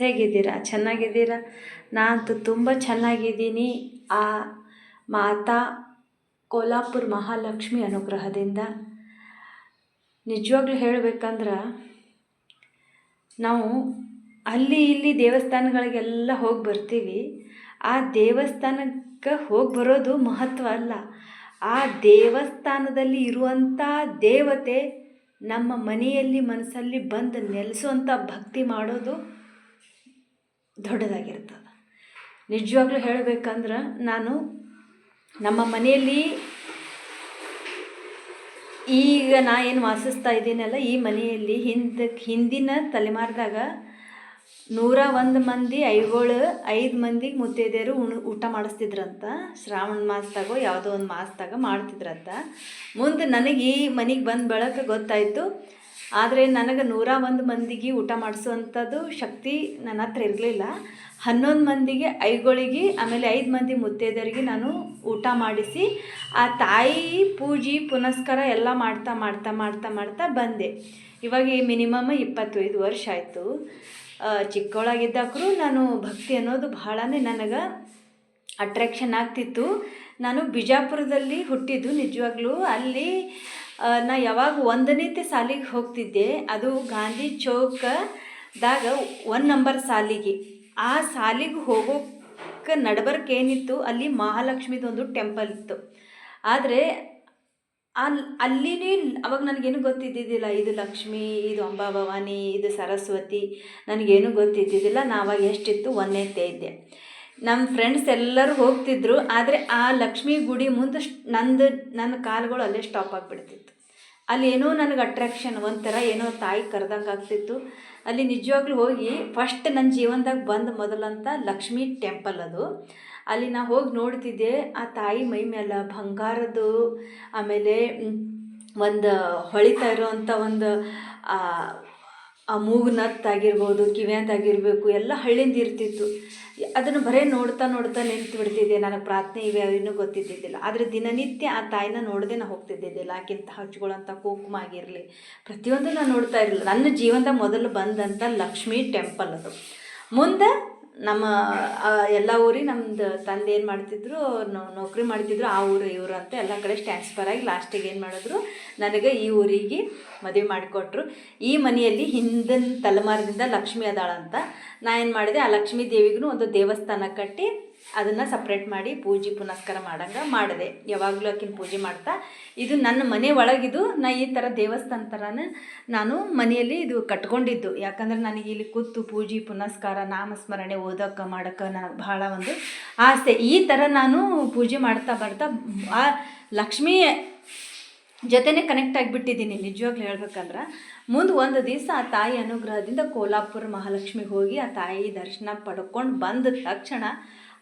ಹೇಗಿದ್ದೀರಾ? ಚೆನ್ನಾಗಿದ್ದೀರಾ? ನಾನಂತೂ ತುಂಬ ಚೆನ್ನಾಗಿದ್ದೀನಿ. ಆ ಮಾತಾ ಕೋಲ್ಹಾಪುರ ಮಹಾಲಕ್ಷ್ಮಿ ಅನುಗ್ರಹದಿಂದ. ನಿಜವಾಗ್ಲೂ ಹೇಳಬೇಕಂದ್ರೆ, ನಾವು ಅಲ್ಲಿ ಇಲ್ಲಿ ದೇವಸ್ಥಾನಗಳಿಗೆಲ್ಲ ಹೋಗಿ ಬರ್ತೀವಿ. ಆ ದೇವಸ್ಥಾನಕ್ಕೆ ಹೋಗಿ ಬರೋದು ಮಹತ್ವ ಅಲ್ಲ. ಆ ದೇವಸ್ಥಾನದಲ್ಲಿ ಇರುವಂಥ ದೇವತೆ ನಮ್ಮ ಮನೆಯಲ್ಲಿ ಮನಸ್ಸಲ್ಲಿ ಬಂದು ನೆಲೆಸುವಂಥ ಭಕ್ತಿ ಮಾಡೋದು ದೊಡ್ಡದಾಗಿರ್ತದೆ ನಿಜವಾಗ್ಲೂ ಹೇಳಬೇಕಂದ್ರೆ ನಾನು ನಮ್ಮ ಮನೆಯಲ್ಲಿ ಈಗ ನಾ ಏನು ವಾಸಿಸ್ತಾ ಇದ್ದೀನಲ್ಲ, ಈ ಮನೆಯಲ್ಲಿ ಹಿಂದಕ್ಕೆ ಹಿಂದಿನ ತಲೆಮಾರ್ದಾಗ ನೂರ ಒಂದು ಮಂದಿ ಐಗೋಳು ಐದು ಮಂದಿಗೆ ಮುತ್ತೈದೆಯರು ಉಣ್, ಊಟ ಮಾಡಿಸ್ತಿದ್ರಂತ. ಶ್ರಾವಣ ಮಾಸದಾಗೋ ಯಾವುದೋ ಒಂದು ಮಾಸದಾಗ ಮಾಡ್ತಿದ್ರಂತ. ಮುಂದೆ ನನಗೆ ಈ ಮನೆಗೆ ಬಂದ ಬೆಳಕ ಗೊತ್ತಾಯಿತು. ಆದರೆ ನನಗೆ ನೂರ ಒಂದು ಮಂದಿಗೆ ಊಟ ಮಾಡಿಸುವಂಥದ್ದು ಶಕ್ತಿ ನನ್ನ ಹತ್ರ ಇರಲಿಲ್ಲ. ಹನ್ನೊಂದು ಮಂದಿಗೆ ಐಗಳಿಗೆ, ಆಮೇಲೆ ಐದು ಮಂದಿ ಮುತ್ತೈದೆಯರಿಗೆ ನಾನು ಊಟ ಮಾಡಿಸಿ, ಆ ತಾಯಿ ಪೂಜೆ ಪುನಸ್ಕಾರ ಎಲ್ಲ ಮಾಡ್ತಾ ಮಾಡ್ತಾ ಮಾಡ್ತಾ ಮಾಡ್ತಾ ಬಂದೆ. ಇವಾಗ ಈ ಮಿನಿಮಮ್ ಇಪ್ಪತ್ತೈದು ವರ್ಷ ಆಯಿತು. ಚಿಕ್ಕವಳಾಗಿದ್ದಾಕರೂ ನಾನು ಭಕ್ತಿ ಅನ್ನೋದು ಬಹಳನೇ ನನಗೆ ಅಟ್ರ್ಯಾಕ್ಷನ್ ಆಗ್ತಿತ್ತು. ನಾನು ಬಿಜಾಪುರದಲ್ಲಿ ಹುಟ್ಟಿದ್ದು ನಿಜವಾಗ್ಲೂ ಅಲ್ಲಿ ನಾ ಯಾವಾಗ ಒಂದನೇತಿ ಸಾಲಿಗೆ ಹೋಗ್ತಿದ್ದೆ, ಅದು ಗಾಂಧಿ ಚೌಕದಾಗ ಒನ್ ನಂಬರ್ ಸಾಲಿಗೆ. ಆ ಸಾಲಿಗೆ ಹೋಗೋಕ್ಕೆ ನಡ್ಬರ್ಕ್ ಏನಿತ್ತು, ಅಲ್ಲಿ ಮಹಾಲಕ್ಷ್ಮಿದೊಂದು ಟೆಂಪಲ್ ಇತ್ತು. ಆದರೆ ಅಲ್ಲಿ ಅಲ್ಲಿನೇ ಅವಾಗ ನನಗೇನು ಗೊತ್ತಿದ್ದಿದ್ದಿಲ್ಲ, ಇದು ಲಕ್ಷ್ಮಿ, ಇದು ಅಂಬಾ ಭವಾನಿ ಇದು ಸರಸ್ವತಿ, ನನಗೇನು ಗೊತ್ತಿದ್ದಿದ್ದಿಲ್ಲ ನಾ ಅವಾಗ ಎಷ್ಟಿತ್ತು ಒಂದನೇತೆ ಇದ್ದೆ. ನಮ್ಮ ಫ್ರೆಂಡ್ಸ್ ಎಲ್ಲರೂ ಹೋಗ್ತಿದ್ರು, ಆದರೆ ಆ ಲಕ್ಷ್ಮಿ ಗುಡಿ ಮುಂದೆ ನಂದು ನನ್ನ ಕಾಲುಗಳು ಅಲ್ಲೇ ಸ್ಟಾಪ್ ಆಗಿಬಿಡ್ತಿತ್ತು. ಅಲ್ಲಿ ಏನೋ ನನಗೆ ಅಟ್ರಾಕ್ಷನ್ ಒಂಥರ ಏನೋ ತಾಯಿ ಕರೆದಂಗೆ ಆಗ್ತಿತ್ತು. ಅಲ್ಲಿ ನಿಜವಾಗ್ಲೂ ಹೋಗಿ ಫಸ್ಟ್ ನನ್ನ ಜೀವನದಾಗ ಬಂದ ಮೊದಲಂತ ಲಕ್ಷ್ಮಿ ಟೆಂಪಲ್ ಅದು. ಅಲ್ಲಿ ನಾ ಹೋಗಿ ನೋಡ್ತಿದ್ದೆ, ಆ ತಾಯಿ ಮೈ ಮೇಲೆ ಬಂಗಾರದ್ದು, ಆಮೇಲೆ ಒಂದು ಹೊಳಿತಾ ಇರೋವಂಥ ಒಂದು, ಆ ಆ ಮೂಗ್ನತ್ತಾಗಿರ್ಬೋದು, ಕಿವಿಯಂತಾಗಿರಬೇಕು, ಎಲ್ಲ ಹಳ್ಳಿಂದ ಇರ್ತಿತ್ತು. ಅದನ್ನು ಬರೇ ನೋಡ್ತಾ ನೋಡ್ತಾ ನಿಂತು ಬಿಡ್ತಿದ್ದೆ. ನನಗೆ ಪ್ರಾರ್ಥನೆ ಇವೆ ಅವೇನೂ ಗೊತ್ತಿದ್ದಿದ್ದಿಲ್ಲ. ಆದರೆ ದಿನನಿತ್ಯ ಆ ತಾಯಿನ ನೋಡದೆ ನಾ ಹೋಗ್ತಿದ್ದಿದ್ದಿಲ್ಲ ಆಕಿಂತ ಹಚ್ಕೊಳ್ಳೋಂಥ ಕುಂಕುಮ ಆಗಿರಲಿ ಪ್ರತಿಯೊಂದು ನಾನು ನೋಡ್ತಾ ಇರಲಿಲ್ಲ. ನನ್ನ ಜೀವನದ ಮೊದಲು ಬಂದಂಥ ಲಕ್ಷ್ಮೀ ಟೆಂಪಲ್ ಅದು. ಮುಂದೆ ನಮ್ಮ ಎಲ್ಲ ಊರಿಗೆ ನಮ್ದು ತಂದೆ ಏನು ಮಾಡ್ತಿದ್ರು ನೌಕರಿ ಮಾಡ್ತಿದ್ರು, ಆ ಊರು ಇವರು ಅಂತ ಎಲ್ಲ ಕಡೆ ಟ್ರಾನ್ಸ್ಫರ್ ಆಗಿ ಲಾಸ್ಟಿಗೆ ಏನು ಮಾಡಿದ್ರು, ನನಗೆ ಈ ಊರಿಗೆ ಮದುವೆ ಮಾಡಿಕೊಟ್ರು. ಈ ಮನೆಯಲ್ಲಿ ಹಿಂದಿನ ತಲೆಮಾರಿನಿಂದ ಲಕ್ಷ್ಮಿ ಅದಾಳಂತ. ನಾ ಏನು ಮಾಡಿದೆ, ಆ ಲಕ್ಷ್ಮೀ ದೇವಿಗೂ ಒಂದು ದೇವಸ್ಥಾನ ಕಟ್ಟಿ ಅದನ್ನು ಸಪ್ರೇಟ್ ಮಾಡಿ ಪೂಜೆ ಪುನಸ್ಕಾರ ಮಾಡಂಗೆ ಮಾಡಿದೆ. ಯಾವಾಗಲೂ ಆಕಿನ ಪೂಜೆ ಮಾಡ್ತಾ. ಇದು ನನ್ನ ಮನೆ ಒಳಗಿದು ನಾ ಈ ಥರ ದೇವಸ್ಥಾನ ಥರನ ನಾನು ಮನೆಯಲ್ಲಿ ಇದು ಕಟ್ಕೊಂಡಿದ್ದು. ಯಾಕಂದ್ರೆ ನನಗೆ ಇಲ್ಲಿ ಕೂತು ಪೂಜೆ ಪುನಸ್ಕಾರ, ನಾಮಸ್ಮರಣೆ ಓದೋಕೆ, ಮಾಡೋಕೆ ನನಗೆ ಭಾಳ ಒಂದು ಆಸೆ. ಈ ಥರ ನಾನು ಪೂಜೆ ಮಾಡ್ತಾ ಬರ್ತಾ ಆ ಲಕ್ಷ್ಮೀ ಜೊತೆನೇ ಕನೆಕ್ಟ್ ಆಗಿಬಿಟ್ಟಿದ್ದೀನಿ. ನಿಜವಾಗ್ಲೂ ಹೇಳ್ಬೇಕಂದ್ರೆ ಮುಂದೆ ಒಂದು ದಿವಸ ಆ ತಾಯಿ ಅನುಗ್ರಹದಿಂದ ಕೋಲಾಪುರ ಮಹಾಲಕ್ಷ್ಮಿಗೆ ಹೋಗಿ ಆ ತಾಯಿ ದರ್ಶನ ಪಡ್ಕೊಂಡು ಬಂದ ತಕ್ಷಣ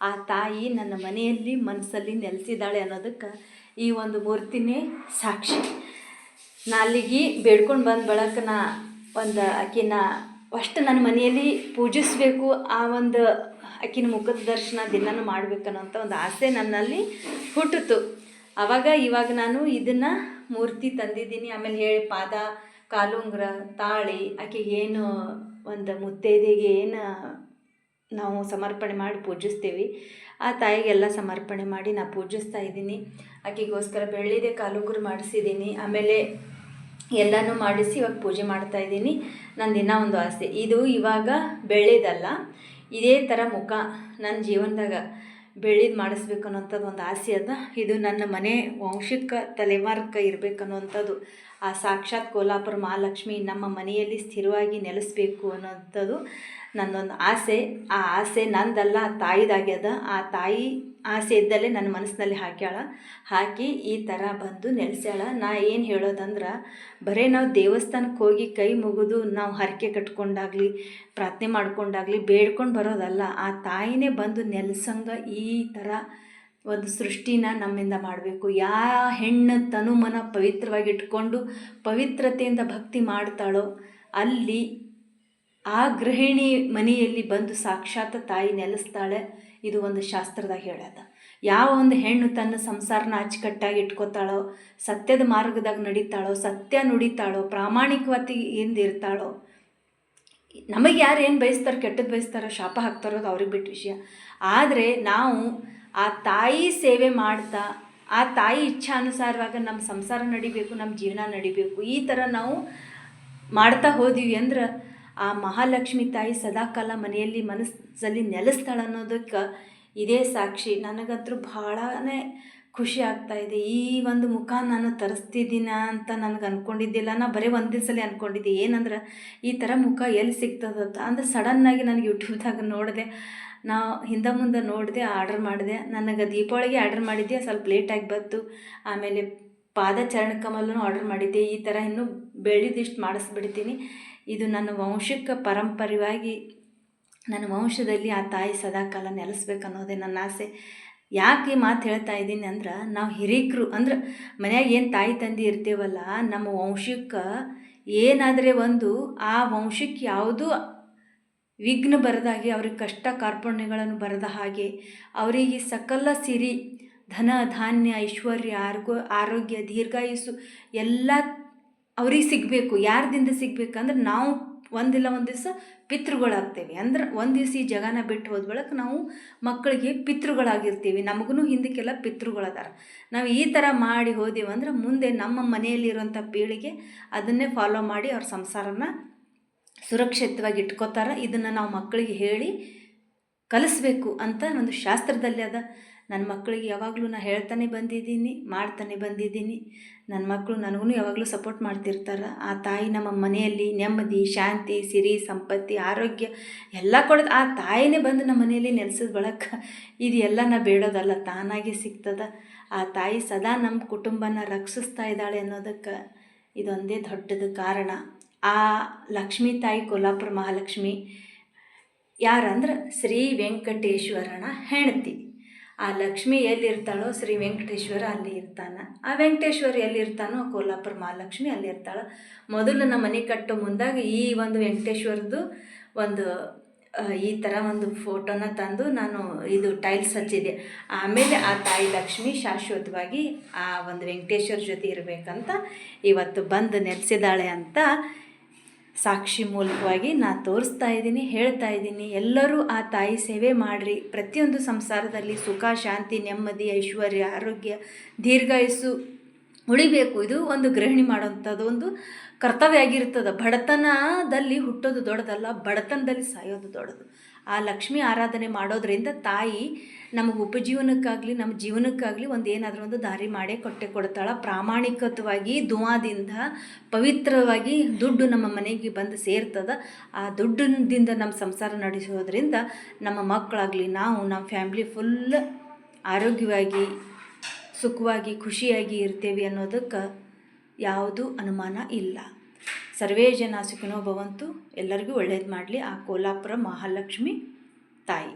ಆ ತಾಯಿ ನನ್ನ ಮನೆಯಲ್ಲಿ ಮನಸ್ಸಲ್ಲಿ ನೆಲೆಸಿದ್ದಾಳೆ ಅನ್ನೋದಕ್ಕೆ ಈ ಒಂದು ಮೂರ್ತಿನೇ ಸಾಕ್ಷಿ. ನಾ ಅಲ್ಲಿಗೆ ಬೇಡ್ಕೊಂಡು ಬಂದ ಬಳಕ ನಾ ಒಂದು ಆಕಿನ ಅಷ್ಟು ನನ್ನ ಮನೆಯಲ್ಲಿ ಪೂಜಿಸಬೇಕು ಆ ಒಂದು ಆಕಿನ ಮುಖದ ದರ್ಶನ ದಿನನೂ ಮಾಡ್ಬೇಕನ್ನೋಂಥ ಒಂದು ಆಸೆ ನನ್ನಲ್ಲಿ ಹುಟ್ಟಿತು ಆವಾಗ ಇವಾಗ ನಾನು ಇದನ್ನು ಮೂರ್ತಿ ತಂದಿದ್ದೀನಿ. ಆಮೇಲೆ ಹೇಳಿ ಪಾದ, ಕಾಲುಂಗ್ರ, ತಾಳಿ ಆಕೆಗೆ ಏನು ಒಂದು ಮುತ್ತೈದೆಗೆ ಏನು ನಾವು ಸಮರ್ಪಣೆ ಮಾಡಿ ಪೂಜಿಸ್ತೀವಿ. ಆ ತಾಯಿಗೆಲ್ಲ ಸಮರ್ಪಣೆ ಮಾಡಿ ನಾ ಪೂಜಿಸ್ತಾ ಇದ್ದೀನಿ. ಆಕೆಗೋಸ್ಕರ ಬೆಳ್ಳಿದೆ ಕಾಲುಗುರು ಮಾಡಿಸಿದ್ದೀನಿ. ಆಮೇಲೆ ಎಲ್ಲನೂ ಮಾಡಿಸಿ ಇವಾಗ ಪೂಜೆ ಮಾಡ್ತಾ ಇದ್ದೀನಿ. ನನ್ನ ದಿನ ಒಂದು ಆಸೆ. ಇದು ಇವಾಗ ಬೆಳ್ಳಿದಲ್ಲ. ಇದೇ ಥರ ಮುಖ ನನ್ನ ಜೀವನದಾಗ. ಬೆಳ್ಳಿದು ಮಾಡಿಸ್ಬೇಕು ಅನ್ನೋಂಥದ್ದು ಒಂದು ಆಸೆ ಅದ. ಇದು ನನ್ನ ಮನೆ ವಂಶಕ್ಕೆ ತಲೆಮಾರ್ಕ ಇರಬೇಕು ಅನ್ನೋವಂಥದ್ದು ಆ ಸಾಕ್ಷಾತ್ ಕೋಲಾಪುರ ಮಹಾಲಕ್ಷ್ಮಿ ನಮ್ಮ ಮನೆಯಲ್ಲಿ ಸ್ಥಿರವಾಗಿ ನೆಲೆಸಬೇಕು ಅನ್ನೋಂಥದ್ದು ನನ್ನೊಂದು ಆಸೆ. ಆ ಆಸೆ ನಂದಲ್ಲ ತಾಯಿದಾಗ್ಯದ ಆ ತಾಯಿ ಆಸೆ ಇದ್ದಲ್ಲೇ ನನ್ನ ಮನಸ್ಸಿನಲ್ಲಿ ಹಾಕ್ಯಾಳ. ಹಾಕಿ ಈ ಥರ ಬಂದು ನೆಲೆಸ್ಯಾಳ. ನಾ ಏನು ಹೇಳೋದಂದ್ರೆ, ಬರೀ ನಾವು ದೇವಸ್ಥಾನಕ್ಕೆ ಹೋಗಿ ಕೈ ಮುಗಿದು, ನಾವು ಹರಕೆ ಕಟ್ಕೊಂಡಾಗಲಿ, ಪ್ರಾರ್ಥನೆ ಮಾಡ್ಕೊಂಡಾಗಲಿ ಬೇಡ್ಕೊಂಡು ಬರೋದಲ್ಲ. ಆ ತಾಯಿನೇ ಬಂದು ನೆಲೆಸಂಗ ಈ ಥರ ಒಂದು ಸೃಷ್ಟಿನ ನಮ್ಮಿಂದ ಮಾಡಬೇಕು. ಯಾ ಹೆಣ್ಣು ತನುಮನ ಪವಿತ್ರವಾಗಿ ಇಟ್ಕೊಂಡು ಪವಿತ್ರತೆಯಿಂದ ಭಕ್ತಿ ಮಾಡ್ತಾಳೋ, ಅಲ್ಲಿ ಆ ಗೃಹಿಣಿ ಮನೆಯಲ್ಲಿ ಬಂದು ಸಾಕ್ಷಾತ್ ತಾಯಿ ನೆಲೆಸ್ತಾಳೆ. ಇದು ಒಂದು ಶಾಸ್ತ್ರದಾಗ ಹೇಳ್ಯದ. ಯಾವ ಒಂದು ಹೆಣ್ಣು ತನ್ನ ಸಂಸಾರನ ಅಚ್ಚುಕಟ್ಟಾಗಿ ಇಟ್ಕೋತಾಳೋ, ಸತ್ಯದ ಮಾರ್ಗದಾಗ ನಡೀತಾಳೋ, ಸತ್ಯ ನುಡಿತಾಳೋ, ಪ್ರಾಮಾಣಿಕವತಿಯಿಂದ ಇರ್ತಾಳೋ, ನಮಗೆ ಯಾರು ಏನು ಬಯಸ್ತಾರೋ ಕೆಟ್ಟದ್ದು ಬಯಸ್ತಾರೋ, ಶಾಪ ಹಾಕ್ತಾರೋ ಅದು ಅವ್ರಿಗೆ ಬಿಟ್ಟು ವಿಷಯ. ಆದರೆ ನಾವು ಆ ತಾಯಿ ಸೇವೆ ಮಾಡ್ತಾ, ಆ ತಾಯಿ ಇಚ್ಛಾನುಸಾರವಾಗ ನಮ್ಮ ಸಂಸಾರ ನಡಿಬೇಕು ನಮ್ಮ ಜೀವನ ನಡಿಬೇಕು, ಈ ಥರ ನಾವು ಮಾಡ್ತಾ ಹೋದಿವಿ ಅಂದ್ರೆ ಆ ಮಹಾಲಕ್ಷ್ಮಿ ತಾಯಿ ಸದಾಕಾಲ ಮನೆಯಲ್ಲಿ ಮನಸ್ಸಲ್ಲಿ ನೆಲೆಸ್ತಾಳೆ ಅನ್ನೋದಕ್ಕೆ ಇದೇ ಸಾಕ್ಷಿ. ನನಗಂತೂ ಭಾಳನೇ ಖುಷಿ ಆಗ್ತಾ ಇದೆ. ಈ ಒಂದು ಮುಖ ನಾನು ತರಿಸ್ತಿದ್ದೀನ ಅಂತ ನನಗೆ ಅಂದ್ಕೊಂಡಿದ್ದಿಲ್ಲ ನಾ ಬರೀ ಒಂದೇ ಸಲ ಅಂದ್ಕೊಂಡಿದ್ದೆ ಏನಂದ್ರೆ ಈ ಥರ ಮುಖ ಎಲ್ಲಿ ಸಿಗ್ತದಂತ ಅಂದ್ರೆ ಸಡನ್ನಾಗಿ ನನಗೆ ಯೂಟ್ಯೂಬ್ದಾಗ ನೋಡಿದೆ. ನಾ ಹಿಂದೆ ಮುಂದೆ ನೋಡಿದೆ, ಆರ್ಡರ್ ಮಾಡಿದೆ. ನನಗೆ ದೀಪಾವಳಿಗೆ ಆರ್ಡರ್ ಮಾಡಿದ್ದೆ. ಸ್ವಲ್ಪ ಲೇಟಾಗಿ ಬಂತು. ಆಮೇಲೆ ಪಾದಚರಣ ಕಮಲೂ ಆರ್ಡರ್ ಮಾಡಿದ್ದೆ. ಈ ಥರ ಇನ್ನೂ ಬೆಳೆದಿಷ್ಟು ಮಾಡಿಸ್ಬಿಡ್ತೀನಿ. ಇದು ನನ್ನ ವಂಶಕ್ಕೆ ಪರಂಪರೆಯಾಗಿ ನನ್ನ ವಂಶದಲ್ಲಿ ಆ ತಾಯಿ ಸದಾಕಾಲ ನೆಲೆಸ್ಬೇಕು ಅನ್ನೋದೇ ನನ್ನ ಆಸೆ. ಯಾಕೆ ಈ ಮಾತು ಹೇಳ್ತಾ ಇದ್ದೀನಿ ಅಂದ್ರೆ, ನಾವು ಹಿರೀಕರು, ಅಂದ್ರೆ ಮನ್ಯಾಗ ಏನು ತಾಯಿ ತಂದೆ ಇರ್ತೀವಲ್ಲ, ನಮ್ಮ ವಂಶಕ್ಕೆ ಏನಾದರೆ ಒಂದು ಆ ವಂಶಕ್ಕೆ ಯಾವುದೂ ವಿಘ್ನ ಬರದಾಗೆ, ಅವ್ರಿಗೆ ಕಷ್ಟ ಕಾರ್ಪಣ್ಯಗಳನ್ನು ಬರದ ಹಾಗೆ, ಅವರಿಗೆ ಸಕಲ ಸಿರಿ ಧನ, ಧಾನ್ಯ, ಐಶ್ವರ್ಯ, ಆರ್ಗೋ, ಆರೋಗ್ಯ ದೀರ್ಘಾಯುಸ್ಸು ಎಲ್ಲ ಅವ್ರಿಗೆ ಸಿಗಬೇಕು. ಯಾರ್ದಿಂದ ಸಿಗ್ಬೇಕಂದ್ರೆ ನಾವು ಒಂದಿಲ್ಲ ಒಂದು ದಿವಸ ಪಿತೃಗಳಾಗ್ತೇವೆ. ಅಂದ್ರೆ ಒಂದು ದಿವಸ ಈ ಜಗನ ಬಿಟ್ಟು ಹೋದ ಬಳಕ ನಾವು ಮಕ್ಕಳಿಗೆ ಪಿತೃಗಳಾಗಿರ್ತೀವಿ. ನಮಗೂ ಹಿಂದಕ್ಕೆಲ್ಲ ಪಿತೃಗಳದಾರ. ನಾವು ಈ ಥರ ಮಾಡಿ ಹೋದೆವಂದ್ರೆ ಮುಂದೆ ನಮ್ಮ ಮನೆಯಲ್ಲಿರುವಂಥ ಪೀಳಿಗೆ ಅದನ್ನೇ ಫಾಲೋ ಮಾಡಿ ಅವ್ರ ಸಂಸಾರನ ಸುರಕ್ಷಿತವಾಗಿ ಇಟ್ಕೋತಾರೆ. ಇದನ್ನು ನಾವು ಮಕ್ಕಳಿಗೆ ಹೇಳಿ ಕಲಿಸ್ಬೇಕು ಅಂತ ಒಂದು ಶಾಸ್ತ್ರದಲ್ಲಿ ಅದ. ನನ್ನ ಮಕ್ಕಳಿಗೆ ಯಾವಾಗಲೂ ನಾನು ಹೇಳ್ತಾನೆ ಬಂದಿದ್ದೀನಿ, ಮಾಡ್ತಾನೆ ಬಂದಿದ್ದೀನಿ. ನನ್ನ ಮಕ್ಕಳು ನನಗೂ ಯಾವಾಗಲೂ ಸಪೋರ್ಟ್ ಮಾಡ್ತಿರ್ತಾರೆ. ಆ ತಾಯಿ ನಮ್ಮ ಮನೆಯಲ್ಲಿ ನೆಮ್ಮದಿ, ಶಾಂತಿ, ಸಿರಿ, ಸಂಪತ್ತಿ, ಆರೋಗ್ಯ ಎಲ್ಲ ಕೊಡೋದು. ಆ ತಾಯಿನೇ ಬಂದು ನಮ್ಮ ಮನೆಯಲ್ಲಿ ನೆಲೆಸಿದ ಬಳಕ ಇದು ಎಲ್ಲ ನಾ ಬೇಡೋದಲ್ಲ, ತಾನಾಗೆ ಸಿಗ್ತದ. ಆ ತಾಯಿ ಸದಾ ನಮ್ಮ ಕುಟುಂಬನ ರಕ್ಷಿಸ್ತಾ ಇದ್ದಾಳೆ ಅನ್ನೋದಕ್ಕೆ ಇದೊಂದೇ ದೊಡ್ಡದು ಕಾರಣ. ಆ ಲಕ್ಷ್ಮೀ ತಾಯಿ ಕೊಲ್ಲಾಪುರ ಮಹಾಲಕ್ಷ್ಮಿ, ಯಾರಂದ್ರೆ ಶ್ರೀ ವೆಂಕಟೇಶ್ವರನ ಹೆಂಡತಿ. ಆ ಲಕ್ಷ್ಮಿ ಎಲ್ಲಿರ್ತಾಳೋ ಶ್ರೀ ವೆಂಕಟೇಶ್ವರ ಅಲ್ಲಿ ಇರ್ತಾನೆ. ಆ ವೆಂಕಟೇಶ್ವರ ಎಲ್ಲಿರ್ತಾನೋ ಕೊಲ್ಲಾಪುರ ಮಹಾಲಕ್ಷ್ಮಿ ಅಲ್ಲಿ ಇರ್ತಾಳೆ. ಮೊದಲು ನಮ್ಮ ಮನೆ ಕಟ್ಟೋ ಮುಂದಾಗ ಈ ಒಂದು ವೆಂಕಟೇಶ್ವರದ್ದು ಒಂದು ಈ ಥರ ಒಂದು ಫೋಟೋನ ತಂದು ನಾನು ಇದು ಟೈಲ್ಸ್ ಹಚ್ಚಿದೆ ಆಮೇಲೆ ಆ ತಾಯಿ ಲಕ್ಷ್ಮಿ ಶಾಶ್ವತವಾಗಿ ಆ ಒಂದು ವೆಂಕಟೇಶ್ವರ ಜೊತೆ ಇರಬೇಕಂತ ಇವತ್ತು ಬಂದು ನೆಲೆಸಿದಾಳೆ ಅಂತ ಸಾಕ್ಷಿ ಮೂಲಕವಾಗಿ ನಾ ತೋರಿಸ್ತಾ ಇದ್ದೀನಿ, ಹೇಳ್ತಾ ಇದ್ದೀನಿ. ಎಲ್ಲರೂ ಆ ತಾಯಿ ಸೇವೆ ಮಾಡಿರಿ. ಪ್ರತಿಯೊಂದು ಸಂಸಾರದಲ್ಲಿ ಸುಖ, ಶಾಂತಿ, ನೆಮ್ಮದಿ, ಐಶ್ವರ್ಯ, ಆರೋಗ್ಯ, ದೀರ್ಘಾಯುಸ್ಸು ಉಳಿಬೇಕು. ಇದು ಒಂದು ಗೃಹಿಣಿ ಮಾಡುವಂಥದ್ದು ಒಂದು ಕರ್ತವ್ಯ ಆಗಿರ್ತದೆ. ಬಡತನದಲ್ಲಿ ಹುಟ್ಟೋದು ದೊಡ್ಡದಲ್ಲ, ಬಡತನದಲ್ಲಿ ಸಾಯೋದು ದೊಡ್ಡದು. ಆ ಲಕ್ಷ್ಮಿ ಆರಾಧನೆ ಮಾಡೋದ್ರಿಂದ ತಾಯಿ ನಮಗೆ ಉಪಜೀವನಕ್ಕಾಗಲಿ, ನಮ್ಮ ಜೀವನಕ್ಕಾಗಲಿ ಒಂದು ಏನಾದರೂ ಒಂದು ದಾರಿ ಮಾಡೇ ಕೊಟ್ಟೆ ಕೊಡ್ತಾಳೆ. ಪ್ರಾಮಾಣಿಕತವಾಗಿ ದುವಾದಿಂದ, ಪವಿತ್ರವಾಗಿ ದುಡ್ಡು ನಮ್ಮ ಮನೆಗೆ ಬಂದು ಸೇರ್ತದ. ಆ ದುಡ್ಡಿನಿಂದ ನಮ್ಮ ಸಂಸಾರ ನಡೆಸೋದ್ರಿಂದ ನಮ್ಮ ಮಕ್ಕಳಾಗಲಿ ನಾವು ನಮ್ಮ ಫ್ಯಾಮ್ಲಿ ಫುಲ್ ಆರೋಗ್ಯವಾಗಿ, ಸುಖವಾಗಿ, ಖುಷಿಯಾಗಿ ಇರ್ತೇವೆ ಅನ್ನೋದಕ್ಕೆ ಯಾವುದು ಅನುಮಾನ ಇಲ್ಲ. ಸರ್ವೇ ಜನ ಸುಖಿನೋ ಭವಂತು. ಎಲ್ಲರಿಗೂ ಒಳ್ಳೇದು ಮಾಡಲಿ. ಆ ಕೋಲಾಪುರ ಮಹಾಲಕ್ಷ್ಮಿ ತಾಯಿ.